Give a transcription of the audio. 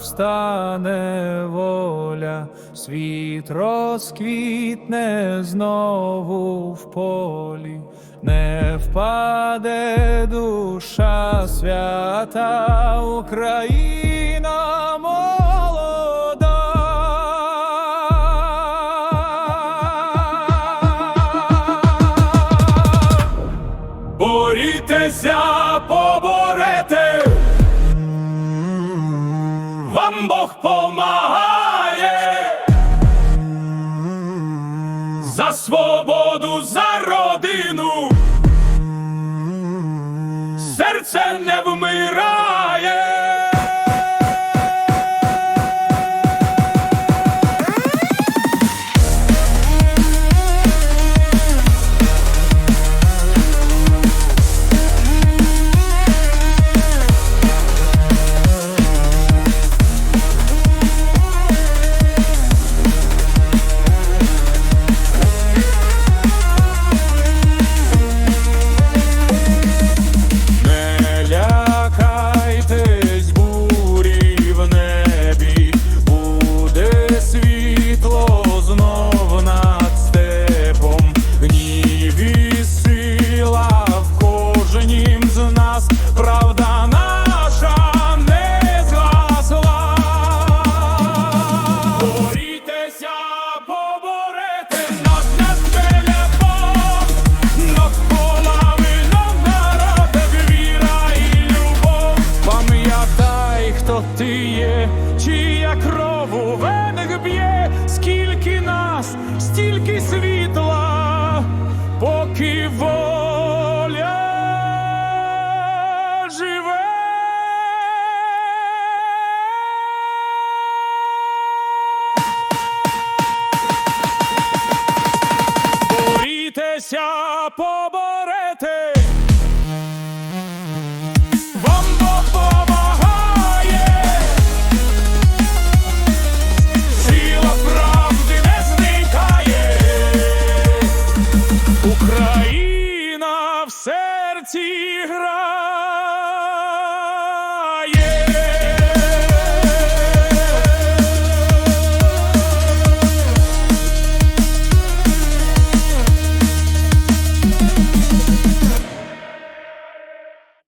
встане воля, світ розквітне знову в полі, не впаде душа свята Україна молода. Борітеся, поборете, вам Бог помагає. За свободу, за родину, серце не вмирає. Ти є, чия кров у венах б'є, скільки нас, стільки світла, поки воля живе. Борітеся, поборете ti